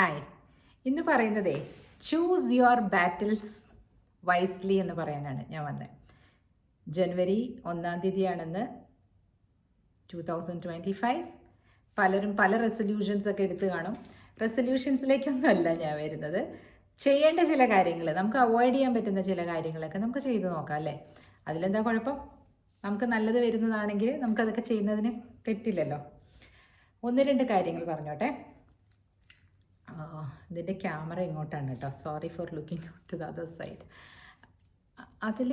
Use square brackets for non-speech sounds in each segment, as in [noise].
Hi ഇന്ന് പറയുന്നതേ choose your battles wisely എന്ന് പറയാനാണ് ഞാൻ വന്നത് ജനുവരി ഒന്നാം തീയതിയാണെന്ന് ടു തൗസൻഡ് ട്വന്റി ഫൈവ് പലരും പല റെസൊല്യൂഷൻസ് ഒക്കെ എടുത്തു കാണും. റെസൊല്യൂഷൻസിലേക്കൊന്നുമല്ല ഞാൻ വരുന്നത്. ചെയ്യേണ്ട ചില കാര്യങ്ങൾ നമുക്ക് അവോയ്ഡ് ചെയ്യാൻ പറ്റുന്ന ചില കാര്യങ്ങളൊക്കെ നമുക്ക് ചെയ്തു നോക്കാം അല്ലേ? അതിലെന്താ കുഴപ്പം? നമുക്ക് നല്ലത് വരുന്നതാണെങ്കിൽ നമുക്കതൊക്കെ ചെയ്യുന്നതിന് തെറ്റില്ലല്ലോ. ഒന്ന് രണ്ട് കാര്യങ്ങൾ പറഞ്ഞോട്ടെ. ഇതിന്റെ ക്യാമറ ഇങ്ങോട്ടാണ് കേട്ടോ. Sorry for looking to the other side അതിൽ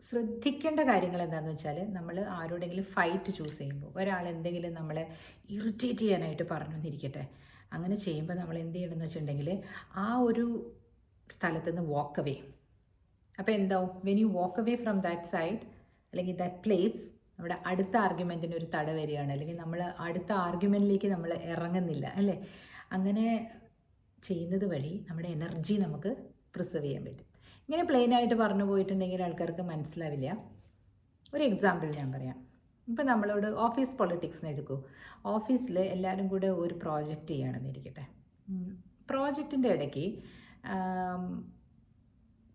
ശ്രദ്ധിക്കേണ്ട കാര്യങ്ങൾ എന്താണെന്ന് വെച്ചാൽ നമ്മൾ ആരോടെങ്കിലും ഫൈറ്റ് ചൂസ് ചെയ്യുമ്പോൾ ഒരാൾ എന്തെങ്കിലും നമ്മളെ ഇറിറ്റേറ്റ് ചെയ്യാനായിട്ട് പറഞ്ഞു എന്നിരിക്കട്ടെ അങ്ങനെ ചെയ്യുമ്പോൾ നമ്മൾ എന്ത് ചെയ്യണമെന്ന് വെച്ചിട്ടുണ്ടെങ്കിൽ ആ ഒരു സ്ഥലത്ത് നിന്ന് വാക്ക് അവേ അപ്പോൾ എന്താവും? When you walk away from that side അല്ലെങ്കിൽ ദാറ്റ് പ്ലേസ് നമ്മുടെ അടുത്ത ആർഗ്യുമെന്റിന് ഒരു തട വരികയാണ്. അല്ലെങ്കിൽ നമ്മൾ അടുത്ത ആർഗ്യുമെന്റിലേക്ക് നമ്മൾ ഇറങ്ങുന്നില്ല അല്ലേ? അങ്ങനെ ചെയ്യുന്നത് വഴി നമ്മുടെ എനർജി നമുക്ക് പ്രിസർവ് ചെയ്യാൻ പറ്റും. ഇങ്ങനെ പ്ലെയിനായിട്ട് പറഞ്ഞു പോയിട്ടുണ്ടെങ്കിൽ ആൾക്കാർക്ക് മനസ്സിലാവില്ല. ഒരു എക്സാമ്പിൾ ഞാൻ പറയാം. ഇപ്പം നമ്മളോട് ഓഫീസ് പൊളിറ്റിക്സിന് എടുക്കൂ. ഓഫീസിൽ എല്ലാവരും കൂടെ ഒരു പ്രോജക്റ്റ് ചെയ്യണമെന്ന് ഇരിക്കട്ടെ പ്രോജക്റ്റിന്റെ ഇടയ്ക്ക്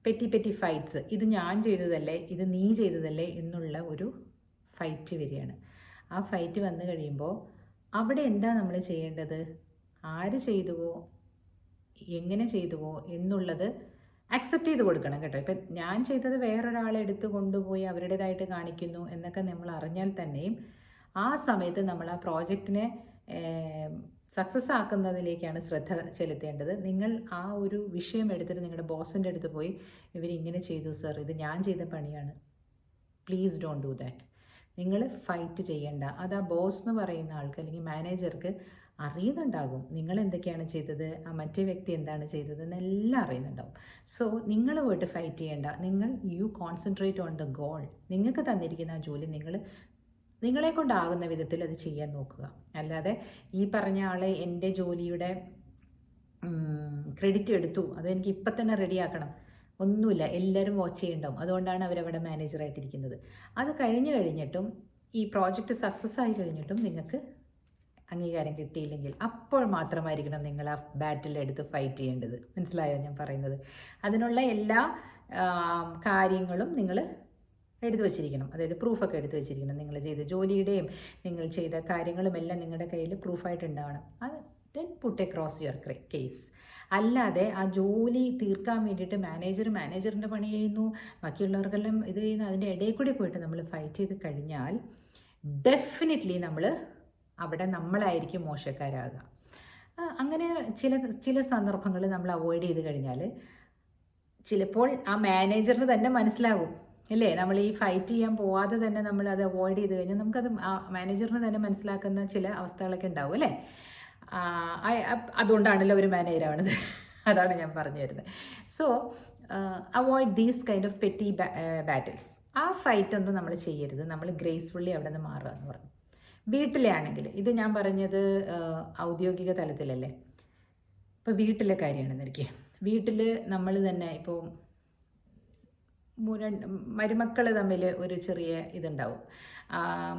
പെറ്റി പെറ്റി ഫൈറ്റ്സ് ഇത് ഞാൻ ചെയ്തതല്ലേ? ഇത് നീ ചെയ്തതല്ലേ? എന്നുള്ള ഒരു ഫൈറ്റ് വരികയാണ്. ആ ഫൈറ്റ് വന്നു കഴിയുമ്പോൾ അവിടെ എന്താ നമ്മൾ ചെയ്യേണ്ടത്? ആര് ചെയ്തുവോ എങ്ങനെ ചെയ്തുവോ എന്നുള്ളത് അക്സെപ്റ്റ് ചെയ്ത് കൊടുക്കണം കേട്ടോ. ഇപ്പം ഞാൻ ചെയ്തത് വേറൊരാളെ എടുത്ത് കൊണ്ടുപോയി അവരുടേതായിട്ട് കാണിക്കുന്നു എന്നൊക്കെ നമ്മൾ അറിഞ്ഞാൽ തന്നെയും ആ സമയത്ത് നമ്മൾ ആ പ്രോജക്റ്റിനെ സക്സസ് ആക്കുന്നതിലേക്കാണ് ശ്രദ്ധ ചെലുത്തേണ്ടത്. നിങ്ങൾ ആ ഒരു വിഷയം എടുത്തിട്ട് നിങ്ങളുടെ ബോസിന്റെ അടുത്ത് പോയി ഇവർ ഇങ്ങനെ ചെയ്തു സർ ഇത് ഞാൻ ചെയ്ത പണിയാണ്. പ്ലീസ് ഡോണ്ട് ഡു ദാറ്റ് നിങ്ങൾ ഫൈറ്റ് ചെയ്യേണ്ട. അത് ആ ബോസ് എന്ന് പറയുന്ന ആൾക്ക് അല്ലെങ്കിൽ മാനേജർക്ക് അറിയുന്നുണ്ടാകും. നിങ്ങൾ എന്തൊക്കെയാണ് ചെയ്തത്? ആ മറ്റേ വ്യക്തി എന്താണ് ചെയ്തത് എന്നെല്ലാം അറിയുന്നുണ്ടാവും സോ നിങ്ങൾ പോയിട്ട് ഫൈറ്റ് ചെയ്യേണ്ട. നിങ്ങൾ you concentrate on the goal നിങ്ങൾക്ക് തന്നിരിക്കുന്ന ആ ജോലി നിങ്ങൾ നിങ്ങളെ കൊണ്ടാകുന്ന വിധത്തിൽ അത് ചെയ്യാൻ നോക്കുക. അല്ലാതെ ഈ പറഞ്ഞ ആളെ എന്റെ ജോലിയുടെ ക്രെഡിറ്റ് എടുത്തു. അതെനിക്ക് ഇപ്പം തന്നെ റെഡിയാക്കണം ഒന്നുമില്ല. എല്ലാവരും വാച്ച് ചെയ്യണ്ടാവും. അതുകൊണ്ടാണ് അവരവിടെ മാനേജറായിട്ടിരിക്കുന്നത് അത് കഴിഞ്ഞു കഴിഞ്ഞിട്ടും ഈ പ്രോജക്റ്റ് സക്സസ് ആയി കഴിഞ്ഞിട്ടും നിങ്ങൾക്ക് അംഗീകാരം കിട്ടിയില്ലെങ്കിൽ അപ്പോൾ മാത്രമായിരിക്കണം നിങ്ങൾ ആ ബാറ്റിൽ എടുത്ത് ഫൈറ്റ് ചെയ്യേണ്ടത്. മനസ്സിലായോ ഞാൻ പറയുന്നത്? അതിനുള്ള എല്ലാ കാര്യങ്ങളും നിങ്ങൾ എടുത്തു വച്ചിരിക്കണം. അതായത് പ്രൂഫൊക്കെ എടുത്തു വച്ചിരിക്കണം. നിങ്ങൾ ചെയ്ത ജോലിയുടെയും നിങ്ങൾ ചെയ്ത കാര്യങ്ങളും എല്ലാം നിങ്ങളുടെ കയ്യിൽ പ്രൂഫായിട്ട് ഉണ്ടാവണം. അത് then put a cross your case അല്ലാതെ ആ ജോലി തീർക്കാൻ വേണ്ടിയിട്ട് മാനേജർ മാനേജറിന്റെ പണി ചെയ്യുന്നു ബാക്കിയുള്ളവർക്കെല്ലാം ഇത് ചെയ്യുന്നു അതിന്റെ ഇടയിൽ കൂടി പോയിട്ട് നമ്മൾ ഫൈറ്റ് ചെയ്ത് കഴിഞ്ഞാൽ ഡെഫിനറ്റ്ലി നമ്മൾ അവിടെ നമ്മളായിരിക്കും മോശക്കാരാകുക. അങ്ങനെ ചില ചില സന്ദർഭങ്ങൾ നമ്മൾ അവോയ്ഡ് ചെയ്ത് കഴിഞ്ഞാൽ ചിലപ്പോൾ ആ മാനേജറിന് തന്നെ മനസ്സിലാകും. അല്ലേ? നമ്മൾ ഈ ഫൈറ്റ് ചെയ്യാൻ പോവാതെ തന്നെ നമ്മൾ അത് അവോയ്ഡ് ചെയ്ത് കഴിഞ്ഞാൽ നമുക്കത് മാനേജറിന് തന്നെ മനസ്സിലാക്കുന്ന ചില അവസ്ഥകളൊക്കെ ഉണ്ടാവും അല്ലേ? അതുകൊണ്ടാണല്ലോ ഒരു മാനേജറാവണത് [laughs] അതാണ് ഞാൻ പറഞ്ഞു തരുന്നത് so avoid these kind of petty battles. ആ ഫൈറ്റ് ഒന്നും നമ്മൾ ചെയ്യരുത്. നമ്മൾ ഗ്രേസ്ഫുള്ളി അവിടെ നിന്ന് മാറുക എന്ന് പറഞ്ഞു. വീട്ടിലെ ആണെങ്കിൽ ഇത് ഞാൻ പറഞ്ഞത് ഔദ്യോഗിക തലത്തിലല്ലേ? ഇപ്പോൾ വീട്ടിലെ കാര്യമാണെന്ന് എനിക്ക് വീട്ടിൽ നമ്മൾ തന്നെ ഇപ്പോൾ മരുമക്കൾ തമ്മിൽ ഒരു ചെറിയ ഇതുണ്ടാവും.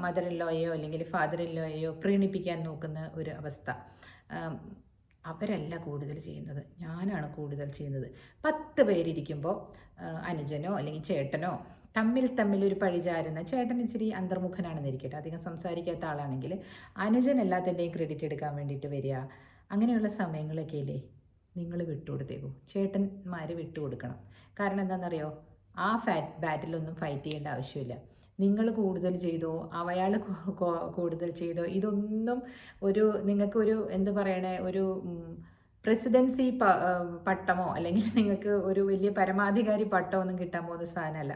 മദർ അല്ലെങ്കിൽ ഫാദർ പ്രീണിപ്പിക്കാൻ നോക്കുന്ന ഒരു അവസ്ഥ. അവരല്ല കൂടുതൽ ചെയ്യുന്നത്. ഞാനാണ് കൂടുതൽ ചെയ്യുന്നത്. പത്ത് പേരിരിക്കുമ്പോൾ അനുജനോ അല്ലെങ്കിൽ ചേട്ടനോ തമ്മിൽ തമ്മിൽ ഒരു പഴിചാരുന്ന ചേട്ടൻ ഇച്ചിരി അന്തർമുഖനാണെന്നിരിക്കട്ടെ. അധികം സംസാരിക്കാത്ത ആളാണെങ്കിൽ അനുജൻ എല്ലാത്തിന്റെയും ക്രെഡിറ്റ് എടുക്കാൻ വേണ്ടിയിട്ട് വരിക. അങ്ങനെയുള്ള സമയങ്ങളൊക്കെ ഇല്ലേ? നിങ്ങൾ വിട്ടുകൊടുത്തേക്കൂ. ചേട്ടന്മാർ വിട്ടുകൊടുക്കണം. കാരണം എന്താണെന്നറിയോ? ആ ഫാറ്റ് ബാറ്റിലൊന്നും ഫൈറ്റ് ചെയ്യേണ്ട ആവശ്യമില്ല. നിങ്ങൾ കൂടുതൽ ചെയ്തോ അവയാൾ കൂടുതൽ ചെയ്തോ ഇതൊന്നും ഒരു നിങ്ങൾക്കൊരു എന്ത് പറയണേ ഒരു പ്രസിഡൻസി പട്ടമോ അല്ലെങ്കിൽ നിങ്ങൾക്ക് ഒരു വലിയ പരമാധികാരി പട്ടമോ ഒന്നും കിട്ടാൻ പോകുന്ന സാധനമല്ല.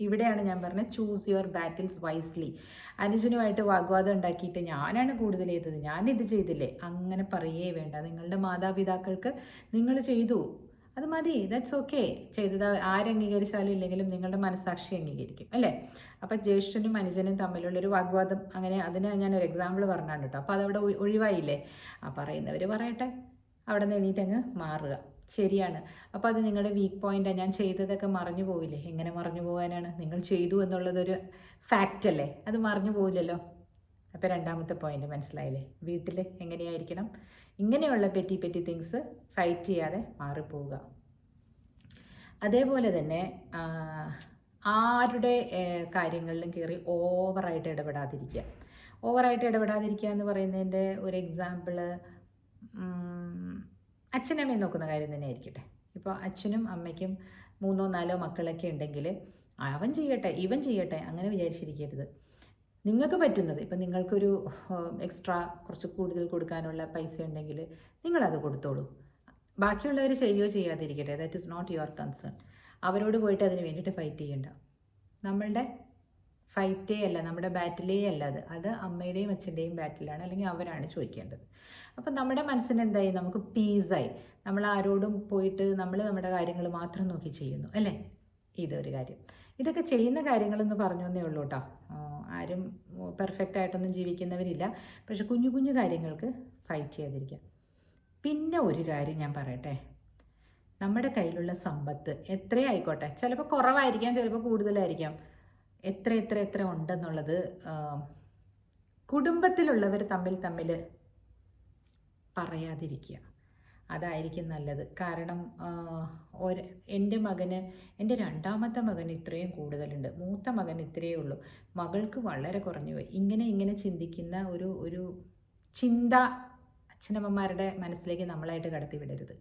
ഇവിടെയാണ് ഞാൻ പറഞ്ഞത് ചൂസ് യുവർ ബാറ്റിൽസ് വൈസ്ലി അനുജനുമായിട്ട് വാഗ്വാദം ഉണ്ടാക്കിയിട്ട് ഞാനാണ് കൂടുതൽ ചെയ്തത്. ഞാനിത് ചെയ്തില്ലേ? അങ്ങനെ പറയേ വേണ്ട. നിങ്ങളുടെ മാതാപിതാക്കൾക്ക് നിങ്ങൾ ചെയ്തു. അത് മതി. ദാറ്റ്സ് ഓക്കെ ചെയ്തത് ആരംഗീകരിച്ചാലും ഇല്ലെങ്കിലും നിങ്ങളുടെ മനസാക്ഷി അംഗീകരിക്കും. അല്ലേ? അപ്പം ജ്യേഷ്ഠനും അനുജനും തമ്മിലുള്ളൊരു വാഗ്വാദം അങ്ങനെ അതിന് ഞാൻ ഒരു എക്സാമ്പിൾ പറഞ്ഞാണ് കേട്ടോ. അപ്പോൾ അതവിടെ ഒഴിവായില്ലേ? ആ പറയുന്നവർ പറയട്ടെ. അവിടെ നിന്ന് എണീറ്റങ്ങ് മാറുക. ശരിയാണ്. അപ്പോൾ അത് നിങ്ങളുടെ വീക്ക് പോയിന്റാണ് ഞാൻ ചെയ്തതൊക്കെ മറിഞ്ഞു പോവില്ലേ? എങ്ങനെ മറിഞ്ഞു പോകാനാണ്? നിങ്ങൾ ചെയ്തു എന്നുള്ളതൊരു ഫാക്റ്റ് അല്ലേ? അത് മറിഞ്ഞു പോവില്ലല്ലോ. അപ്പോൾ രണ്ടാമത്തെ പോയിന്റ് മനസ്സിലായില്ലേ? വീട്ടിൽ എങ്ങനെയായിരിക്കണം? ഇങ്ങനെയുള്ള പെറ്റി പെറ്റി തിങ്സ് ഫൈറ്റ് ചെയ്യാതെ മാറിപ്പോവുക. അതേപോലെ തന്നെ ആരുടെ കാര്യങ്ങളിലും കയറി ഓവറായിട്ട് ഇടപെടാതിരിക്കുക. ഓവറായിട്ട് ഇടപെടാതിരിക്കുക എന്ന് പറയുന്നതിന്റെ ഒരു എക്സാമ്പിൾ അച്ഛനമ്മയും നോക്കുന്ന കാര്യം തന്നെ ആയിരിക്കട്ടെ ഇപ്പോൾ അച്ഛനും അമ്മയ്ക്കും മൂന്നോ നാലോ മക്കളൊക്കെ ഉണ്ടെങ്കിൽ അവൻ ചെയ്യട്ടെ ഇവൻ ചെയ്യട്ടെ അങ്ങനെ വിചാരിച്ചിരിക്കരുത്. നിങ്ങൾക്ക് പറ്റുന്നത് ഇപ്പം നിങ്ങൾക്കൊരു എക്സ്ട്രാ കുറച്ച് കൂടുതൽ കൊടുക്കാനുള്ള പൈസ ഉണ്ടെങ്കിൽ നിങ്ങളത് കൊടുത്തോളൂ. ബാക്കിയുള്ളവർ ചെയ്യുകയോ ചെയ്യാതിരിക്കട്ടെ that is not your concern അവരോട് പോയിട്ട് അതിന് വേണ്ടിയിട്ട് ഫൈറ്റ് ചെയ്യണ്ട. നമ്മളുടെ ഫൈറ്റേ അല്ല നമ്മുടെ ബാറ്റിലേ അല്ല അത്. അത് അമ്മയുടെയും അച്ഛന്റെയും ബാറ്റിലാണ് അല്ലെങ്കിൽ അവരാണ് ചോദിക്കേണ്ടത്. അപ്പം നമ്മുടെ മനസ്സിന് എന്തായി നമുക്ക് പീസായി. നമ്മൾ ആരോടും പോയിട്ട് നമ്മൾ നമ്മുടെ കാര്യങ്ങൾ മാത്രം നോക്കി ചെയ്യുന്നു അല്ലേ? ഇതൊരു കാര്യം. ഇതൊക്കെ ചെയ്യുന്ന കാര്യങ്ങളെന്ന് പറഞ്ഞു എന്നേ ഉള്ളൂ കേട്ടോ. ആരും പെർഫെക്റ്റ് ആയിട്ടൊന്നും ജീവിക്കുന്നവരില്ല. പക്ഷെ കുഞ്ഞു കുഞ്ഞു കാര്യങ്ങൾക്ക് ഫൈറ്റ് ചെയ്യാതിരിക്കുക പിന്നെ ഒരു കാര്യം ഞാൻ പറയട്ടെ. നമ്മുടെ കയ്യിലുള്ള സമ്പത്ത് എത്രയായിക്കോട്ടെ? ചിലപ്പോൾ കുറവായിരിക്കാം ചിലപ്പോൾ കൂടുതലായിരിക്കാം. എത്ര എത്ര എത്ര ഉണ്ടെന്നുള്ളത് കുടുംബത്തിലുള്ളവർ തമ്മിൽ തമ്മിൽ പറയാതിരിക്കുക. അതായിരിക്കും നല്ലത്. കാരണം ഒരു എന്റെ മകന് എന്റെ രണ്ടാമത്തെ മകൻ ഇത്രയും കൂടുതലുണ്ട്. മൂത്ത മകൻ ഇത്രയേ ഉള്ളൂ. മകൾക്ക് വളരെ കുറഞ്ഞു പോയി. ഇങ്ങനെ ഇങ്ങനെ ചിന്തിക്കുന്ന ഒരു ഒരു ചിന്ത അച്ഛനമ്മമാരുടെ മനസ്സിലേക്ക് നമ്മളായിട്ട് കടത്തിവിടരുത്.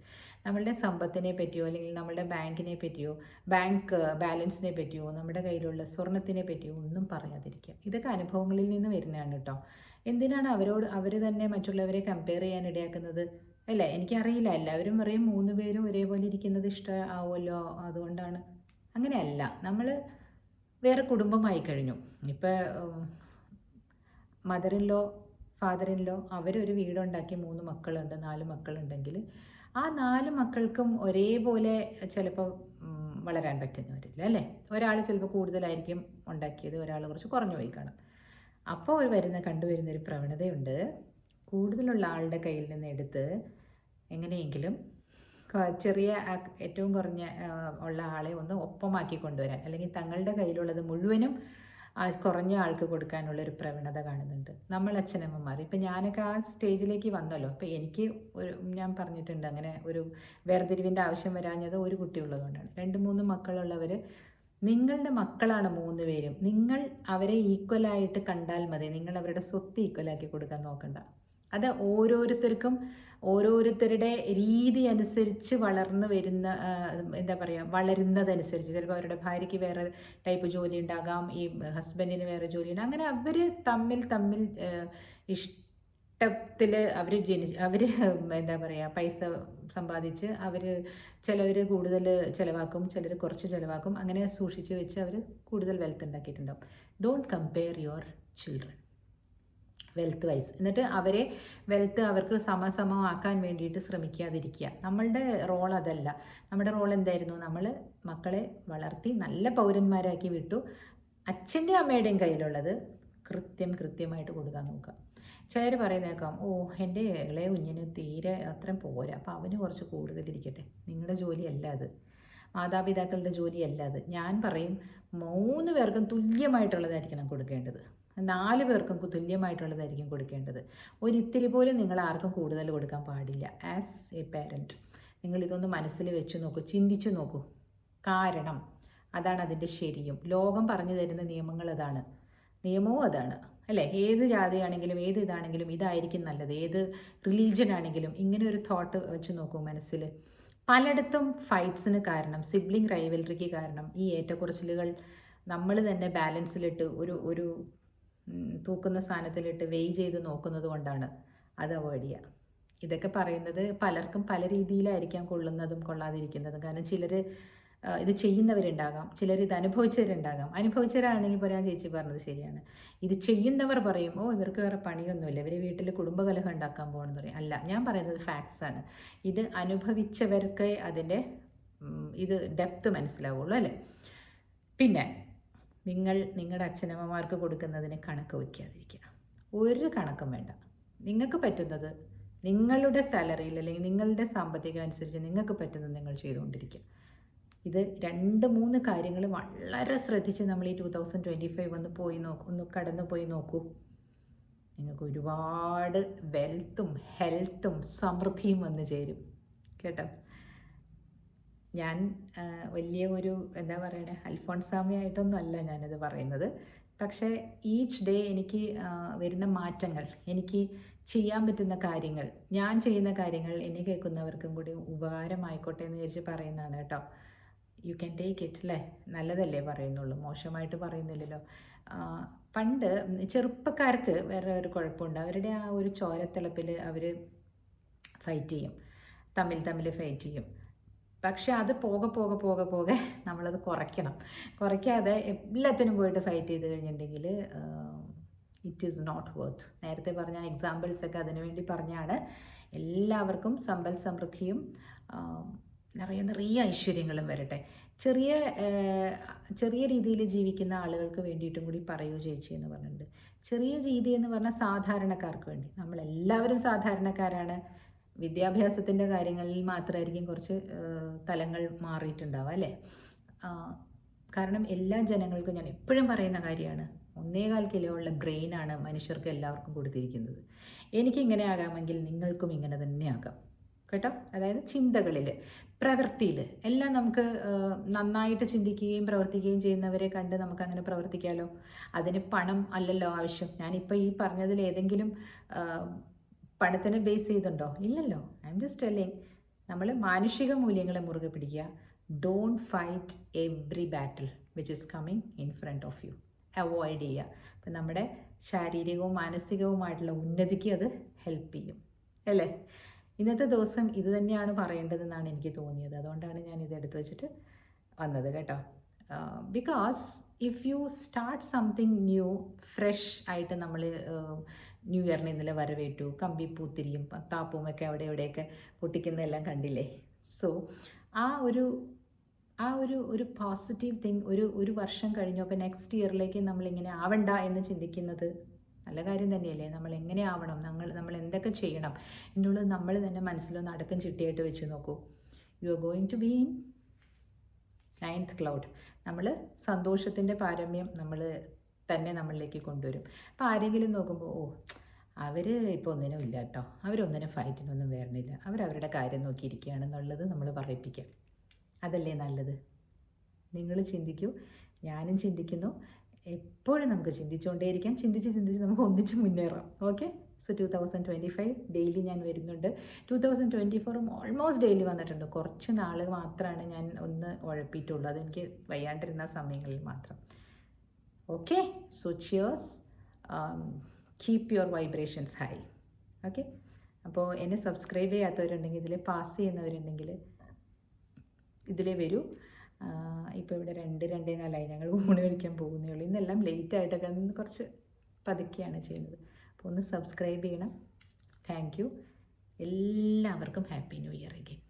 നമ്മളുടെ സമ്പത്തിനെ പറ്റിയോ അല്ലെങ്കിൽ നമ്മളുടെ ബാങ്കിനെ പറ്റിയോ ബാങ്ക് ബാലൻസിനെ പറ്റിയോ നമ്മുടെ കയ്യിലുള്ള സ്വർണത്തിനെ പറ്റിയോ ഒന്നും പറയാതിരിക്കുക. ഇതൊക്കെ അനുഭവങ്ങളിൽ നിന്ന് വരുന്നതാണ് കേട്ടോ. എന്തിനാണ് അവരോട് അവർ തന്നെ മറ്റുള്ളവരെ കമ്പയർ ചെയ്യാൻ ഇടയാക്കുന്നത്? അല്ലേ? എനിക്കറിയില്ല. എല്ലാവരും പറയും മൂന്ന് പേരും ഒരേപോലെ ഇരിക്കുന്നത് ഇഷ്ടമാവുമല്ലോ അതുകൊണ്ടാണ്. അങ്ങനെയല്ല. നമ്മൾ വേറെ കുടുംബമായി കഴിഞ്ഞു. ഇപ്പം മദറിൻലോ അവർ അവരൊരു വീടുണ്ടാക്കി മൂന്ന് മക്കളുണ്ട് നാല് മക്കളുണ്ടെങ്കിൽ ആ നാല് മക്കൾക്കും ഒരേപോലെ ചിലപ്പോൾ വളരാൻ വളരാൻ പറ്റുന്നവരില്ല അല്ലേ? ഒരാൾ ചിലപ്പോൾ കൂടുതലായിരിക്കും ഉണ്ടാക്കിയത് ഒരാൾ കുറച്ച് കുറഞ്ഞു പോയി കാണും. അപ്പോൾ ഒരു വരുന്ന കണ്ടുവരുന്ന ഒരു പ്രവണതയുണ്ട്. കൂടുതലുള്ള ആളുടെ കയ്യിൽ നിന്ന് എടുത്ത് എങ്ങനെയെങ്കിലും ചെറിയ ഏറ്റവും കുറഞ്ഞ ഉള്ള ആളെ ഒന്ന് ഒപ്പമാക്കി കൊണ്ടുവരാൻ അല്ലെങ്കിൽ തങ്ങളുടെ കയ്യിലുള്ളത് മുഴുവനും ആ കുറഞ്ഞ ആൾക്ക് കൊടുക്കാനുള്ള ഒരു പ്രവണത കാണുന്നുണ്ട്. നമ്മൾ അച്ഛനമ്മമാർ. ഇപ്പം ഞാനൊക്കെ ആ സ്റ്റേജിലേക്ക് വന്നല്ലോ. അപ്പം എനിക്ക് ഒരു ഞാൻ പറഞ്ഞിട്ടുണ്ട് അങ്ങനെ ഒരു വേർതിരിവിന്റെ ആവശ്യം വരാഞ്ഞത് ഒരു കുട്ടി ഉള്ളതുകൊണ്ടാണ്. രണ്ട് മൂന്ന് മക്കളുള്ളവർ നിങ്ങളുടെ മക്കളാണ് മൂന്ന് പേരും. നിങ്ങൾ അവരെ ഈക്വലായിട്ട് കണ്ടാൽ മതി. നിങ്ങൾ അവരുടെ സ്വത്ത് ഈക്വലാക്കി കൊടുക്കാൻ നോക്കണ്ട. അത് ഓരോരുത്തർക്കും ഓരോരുത്തരുടെ രീതി അനുസരിച്ച് വളർന്നു വരുന്ന എന്താ പറയുക വളരുന്നതനുസരിച്ച്. ചിലപ്പോൾ അവരുടെ ഭാര്യയ്ക്ക് വേറെ ടൈപ്പ് ജോലി ഉണ്ടാകാം ഈ ഹസ്ബൻഡിന് വേറെ ജോലി ഉണ്ടാകും. അങ്ങനെ അവർ തമ്മിൽ തമ്മിൽ ഇഷ്ടത്തിൽ അവർ ജനിച്ച് അവർ എന്താ പറയുക പൈസ സമ്പാദിച്ച് അവർ ചിലവർ കൂടുതൽ ചിലവാക്കും ചിലർ കുറച്ച് ചിലവാക്കും. അങ്ങനെ സൂക്ഷിച്ച് വെച്ച് അവർ കൂടുതൽ wealth ഉണ്ടാക്കിയിട്ടുണ്ടാവും. Don't compare your children wealth wise എന്നിട്ട് അവരെ വെൽത്ത് അവർക്ക് സമസമമാക്കാൻ വേണ്ടിയിട്ട് ശ്രമിക്കാതിരിക്കുക. നമ്മളുടെ റോൾ അതല്ല. നമ്മുടെ റോൾ എന്തായിരുന്നു? നമ്മൾ മക്കളെ വളർത്തി നല്ല പൗരന്മാരാക്കി വിട്ടു. അച്ഛന്റെ അമ്മയുടെയും കയ്യിലുള്ളത് കൃത്യം കൃത്യമായിട്ട് കൊടുക്കാൻ നോക്കുക. ചിലർ പറയുന്നേക്കാം ഓ എന്റെ ഇളയ കുഞ്ഞിന് തീരെ അത്രയും പോരാ. അപ്പോൾ അവന് കുറച്ച് കൂടുതലിരിക്കട്ടെ നിങ്ങളുടെ ജോലിയല്ല അത്. മാതാപിതാക്കളുടെ ജോലിയല്ല അത്. ഞാൻ പറയും മൂന്ന് പേർക്കും തുല്യമായിട്ടുള്ളതായിരിക്കണം കൊടുക്കേണ്ടത്. നാല് പേർക്കും തുല്യമായിട്ടുള്ളതായിരിക്കും കൊടുക്കേണ്ടത്. ഒരിത്തിരി പോലും നിങ്ങൾ ആർക്കും കൂടുതൽ കൊടുക്കാൻ പാടില്ല. ആസ് എ പാരന്റ് നിങ്ങൾ ഇതൊന്ന് മനസ്സിൽ വെച്ച് നോക്കൂ ചിന്തിച്ചു നോക്കൂ. കാരണം അതാണ് അതിന്റെ ശരിയും. ലോകം പറഞ്ഞു തരുന്ന നിയമങ്ങൾ അതാണ്. നിയമവും അതാണ്. അല്ലേ? ഏത് ജാതിയാണെങ്കിലും ഏത് ഇതാണെങ്കിലും ഇതായിരിക്കും നല്ലത്. ഏത് റിലീജിയൻ ആണെങ്കിലും ഇങ്ങനെ ഒരു തോട്ട് വെച്ച് നോക്കൂ മനസ്സിൽ. പലയിടത്തും ഫൈറ്റ്സിന് കാരണം സിബ്ലിംഗ് റൈവൽറിക്ക് കാരണം ഈ ഏറ്റക്കുറച്ചിലുകൾ നമ്മൾ തന്നെ ബാലൻസിലിട്ട് ഒരു ഒരു തൂക്കുന്ന സാധനത്തിലിട്ട് വെയ് ചെയ്ത് നോക്കുന്നത് കൊണ്ടാണ് അത് അവോയ്ഡ് ചെയ്യുക ഇതൊക്കെ പറയുന്നത് പലർക്കും പല രീതിയിലായിരിക്കാം കൊള്ളുന്നതും കൊള്ളാതിരിക്കുന്നതും. കാരണം ചിലർ ഇത് ചെയ്യുന്നവരുണ്ടാകാം. ചിലർ ഇത് അനുഭവിച്ചവരുണ്ടാകാം. അനുഭവിച്ചവരാണെങ്കിൽ പറയാൻ ചേച്ചി പറഞ്ഞത് ശരിയാണ്. ഇത് ചെയ്യുന്നവർ പറയും ഓ ഇവർക്ക് വേറെ പണിയൊന്നുമില്ല. ഇവർ വീട്ടിൽ കുടുംബകലഹം ഉണ്ടാക്കാൻ പോകണമെന്ന് പറയും. അല്ല ഞാൻ പറയുന്നത് ഫാക്ട്സ് ആണ്. ഇത് അനുഭവിച്ചവർക്ക് അതിന്റെ ഇത് ഡെപ്ത് മനസ്സിലാവുള്ളൂ അല്ലേ? പിന്നെ നിങ്ങൾ നിങ്ങളുടെ അച്ഛനമ്മമാർക്ക് കൊടുക്കുന്നതിന് കണക്ക് വയ്ക്കാതിരിക്കുക. ഒരു കണക്കും വേണ്ട. നിങ്ങൾക്ക് പറ്റുന്നത് നിങ്ങളുടെ സാലറിയിൽ അല്ലെങ്കിൽ നിങ്ങളുടെ സാമ്പത്തികം അനുസരിച്ച് നിങ്ങൾക്ക് പറ്റുന്നത് നിങ്ങൾ ചെയ്തുകൊണ്ടിരിക്കുക. ഇത് രണ്ട് മൂന്ന് കാര്യങ്ങൾ വളരെ ശ്രദ്ധിച്ച് നമ്മൾ ഈ ടൂ തൗസൻഡ് ട്വന്റി ഫൈവ് ഒന്ന് പോയി നോക്കൂ ഒന്ന് കടന്നു പോയി നോക്കൂ. നിങ്ങൾക്ക് ഒരുപാട് വെൽത്തും ഹെൽത്തും സമൃദ്ധിയും വന്നു ചേരും. കേട്ടോ? ഞാൻ വലിയ ഒരു എന്താ പറയണേ അൽഫോൺസാമിയായിട്ടൊന്നും അല്ല ഞാനിത് പറയുന്നത്. പക്ഷേ ഈച്ച് ഡേ എനിക്ക് വരുന്ന മാറ്റങ്ങൾ എനിക്ക് ചെയ്യാൻ പറ്റുന്ന കാര്യങ്ങൾ ഞാൻ ചെയ്യുന്ന കാര്യങ്ങൾ എന്നെ കേൾക്കുന്നവർക്കും കൂടി ഉപകാരമായിക്കോട്ടെ എന്ന് വിചാരിച്ച് പറയുന്നതാണ് കേട്ടോ. യു ക്യാൻ ടേക്ക് ഇറ്റ് അല്ലേ നല്ലതല്ലേ പറയുന്നുള്ളൂ. മോശമായിട്ട് പറയുന്നില്ലല്ലോ. പണ്ട് ചെറുപ്പക്കാർക്ക് വേറെ ഒരു കുഴപ്പമുണ്ട്. അവരുടെ ആ ഒരു ചോരത്തിളപ്പിൽ അവർ ഫൈറ്റ് ചെയ്യും. തമ്മിൽ തമ്മിൽ ഫൈറ്റ് ചെയ്യും. പക്ഷെ അത് പോകെ പോകെ പോകെ പോകെ നമ്മളത് കുറയ്ക്കണം. കുറയ്ക്കാതെ എല്ലാത്തിനും പോയിട്ട് ഫൈറ്റ് ചെയ്ത് കഴിഞ്ഞിട്ടുണ്ടെങ്കിൽ ഇറ്റ് ഈസ് നോട്ട് വർത്ത് നേരത്തെ പറഞ്ഞ എക്സാമ്പിൾസ് ഒക്കെ അതിനുവേണ്ടി പറഞ്ഞാണ്. എല്ലാവർക്കും സമ്പൽ സമൃദ്ധിയും നിറയെ നിറയെ ഐശ്വര്യങ്ങളും വരട്ടെ. ചെറിയ ചെറിയ രീതിയിൽ ജീവിക്കുന്ന ആളുകൾക്ക് വേണ്ടിയിട്ടും കൂടി പറയൂ ചേച്ചി എന്ന് പറഞ്ഞിട്ടുണ്ട്. ചെറിയ രീതി എന്ന് പറഞ്ഞാൽ സാധാരണക്കാർക്ക് വേണ്ടി. നമ്മളെല്ലാവരും സാധാരണക്കാരാണ്. വിദ്യാഭ്യാസത്തിന്റെ കാര്യങ്ങളിൽ മാത്രമായിരിക്കും കുറച്ച് തലങ്ങൾ മാറിയിട്ടുണ്ടാവുക അല്ലേ? കാരണം എല്ലാ ജനങ്ങൾക്കും ഞാൻ എപ്പോഴും പറയുന്ന കാര്യമാണ് ഒന്നേകാൽ കിലോ ഉള്ള ബ്രെയിനാണ് മനുഷ്യർക്ക് എല്ലാവർക്കും കൊടുത്തിരിക്കുന്നത്. എനിക്കിങ്ങനെ ആകാമെങ്കിൽ നിങ്ങൾക്കും ഇങ്ങനെ തന്നെ ആകാം. കേട്ടോ? അതായത് ചിന്തകളിൽ പ്രവൃത്തിയിൽ എല്ലാം നമുക്ക് നന്നായിട്ട് ചിന്തിക്കുകയും പ്രവർത്തിക്കുകയും ചെയ്യുന്നവരെ കണ്ട് നമുക്ക് അങ്ങനെ പ്രവർത്തിക്കാമല്ലോ അതിന് പണം അല്ലല്ലോ ആവശ്യം. ഞാനിപ്പോൾ ഈ പറഞ്ഞതിൽ ഏതെങ്കിലും പണത്തിനെ ബേസ് ചെയ്തുണ്ടോ ഇല്ലല്ലോ. ഐ എം ജസ്റ്റ് ടെല്ലിങ് നമ്മൾ മാനുഷിക മൂല്യങ്ങളെ മുറുകെ പിടിക്കുക. Don't fight every battle which is coming in front of you avoid ചെയ്യുക. അപ്പം നമ്മുടെ ശാരീരികവും മാനസികവുമായിട്ടുള്ള ഉന്നതിക്ക് അത് ഹെൽപ്പ് ചെയ്യും. അല്ലേ? ഇന്നത്തെ ദിവസം ഇത് തന്നെയാണ് പറയേണ്ടതെന്നാണ് എനിക്ക് തോന്നിയത്. അതുകൊണ്ടാണ് ഞാൻ ഇത് എടുത്തു വെച്ചിട്ട് വന്നത് കേട്ടോ. Because if you start something new fresh ആയിട്ട് നമ്മൾ ന്യൂ ഇയറിന് ഇന്നലെ വരവേറ്റു. കമ്പി പൂത്തിരിയും താപ്പുമൊക്കെ അവിടെ ഇവിടെയൊക്കെ പൊട്ടിക്കുന്നതെല്ലാം കണ്ടില്ലേ? സോ ആ ഒരു ആ ഒരു ഒരു പോസിറ്റീവ് തിങ് ഒരു ഒരു വർഷം കഴിഞ്ഞു. അപ്പോൾ നെക്സ്റ്റ് ഇയറിലേക്ക് നമ്മളിങ്ങനെ ആവണ്ട എന്ന് ചിന്തിക്കുന്നത് നല്ല കാര്യം തന്നെയല്ലേ? നമ്മൾ എങ്ങനെ ആവണം? നമ്മൾ നമ്മൾ എന്തൊക്കെ ചെയ്യണം? എന്നുള്ളത് നമ്മൾ തന്നെ മനസ്സിലൊന്ന് അടക്കം ചിട്ടിയായിട്ട് വെച്ച് നോക്കൂ. You are going to be in ninth cloud നമ്മൾ സന്തോഷത്തിന്റെ പാരമ്യം നമ്മൾ തന്നെ നമ്മളിലേക്ക് കൊണ്ടുവരും. അപ്പോൾ ആരെങ്കിലും നോക്കുമ്പോൾ ഓ അവർ ഇപ്പോൾ ഒന്നിനും ഇല്ല കേട്ടോ അവരൊന്നിനും ഫൈറ്റിനൊന്നും വരണില്ല. അവരവരുടെ കാര്യം നോക്കിയിരിക്കുകയാണെന്നുള്ളത് നമ്മൾ പറയിപ്പിക്കാം. അതല്ലേ നല്ലത്? നിങ്ങൾ ചിന്തിക്കൂ. ഞാനും ചിന്തിക്കുന്നു. എപ്പോഴും നമുക്ക് ചിന്തിച്ചുകൊണ്ടേയിരിക്കാം. ചിന്തിച്ച് ചിന്തിച്ച് നമുക്ക് ഒന്നിച്ച് മുന്നേറാം. Okay? So two thousand twenty five daily ഞാൻ വരുന്നുണ്ട്. ടു തൗസൻഡ് ട്വന്റി ഫോറും ഓൾമോസ്റ്റ് ഡെയിലി വന്നിട്ടുണ്ട്. കുറച്ച് നാൾ മാത്രമാണ് ഞാൻ ഒന്ന് ഉഴപ്പിയിട്ടുള്ളൂ. അതെനിക്ക് വയ്യാണ്ടിരുന്ന സമയങ്ങളിൽ മാത്രം. Okay so Um, keep your vibrations high okay അപ്പോൾ എന്നെ സബ്സ്ക്രൈബ് ചെയ്യാത്തവരുണ്ടെങ്കിൽ ഇതിൽ പാസ് ചെയ്യുന്നവരുണ്ടെങ്കിൽ ഇതിലേ വരൂ. ഇപ്പോൾ ഇവിടെ രണ്ട് രണ്ടേ നാലായി. ഞങ്ങൾ ഊണ് കഴിക്കാൻ പോകുന്നേ ഉള്ളൂ. ഇന്നെല്ലാം ലേറ്റ് ആയിട്ടൊക്കെ കുറച്ച് പതുക്കെയാണ് ചെയ്യുന്നത്. അപ്പോൾ ഒന്ന് സബ്സ്ക്രൈബ് ചെയ്യണം. താങ്ക് യു എല്ലാവർക്കും ഹാപ്പി ന്യൂ ഇയർ അഗെയിൻ